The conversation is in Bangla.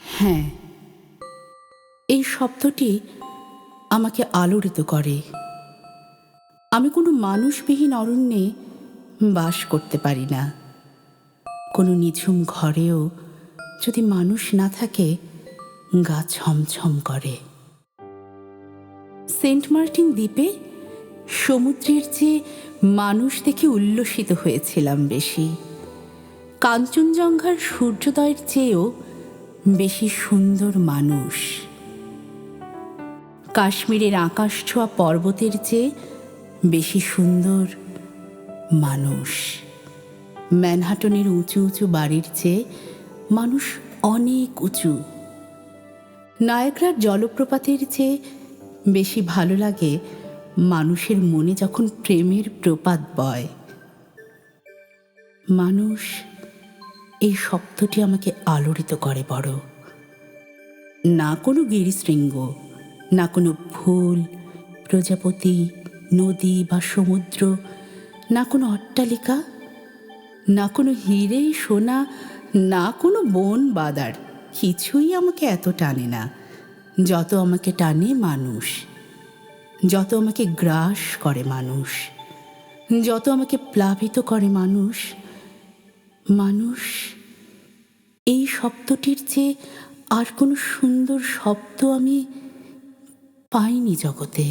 হ্যাঁ। এই শব্দটি আমাকে আলোড়িত করে। আমি কোনো মানুষবিহীন অরণ্যে বাস করতে পারি না। কোনো নিঝুম ঘরেও যদি মানুষ না থাকে, গা ছমছম করে। সেন্ট মার্টিন দ্বীপে সমুদ্রের চেয়ে মানুষ দেখে উল্লসিত হয়েছিলাম বেশি। কাঞ্চনজঙ্ঘার সূর্যোদয়ের চেয়েও বেশি সুন্দর মানুষ। কাশ্মীরের আকাশ ছোঁয়া পর্বতের চেয়ে বেশি সুন্দর মানুষ। ম্যানহাটনের উঁচু উঁচু বাড়ির চেয়ে মানুষ অনেক উঁচু। নায়করার জলপ্রপাতের চেয়ে বেশি ভালো লাগে মানুষের মনে যখন প্রেমের প্রপাত বয়। মানুষ এই শব্দটি আমাকে আলোড়িত করে বড়। না কোনো গিরিশৃঙ্গ, না কোনো ফুল প্রজাপতি, নদী বা সমুদ্র, না কোনো অট্টালিকা, না কোনো হিরে, সোনা, না কোনো বন, বাদার, কিছুই আমাকে এত টানে না। যত আমাকে টানে মানুষ, যত আমাকে গ্রাস করে মানুষ, যত আমাকে প্লাবিত করে মানুষ মানুষ এই শব্দটির চেয়ে আর কোনো সুন্দর শব্দ আমি পাইনি জগতে।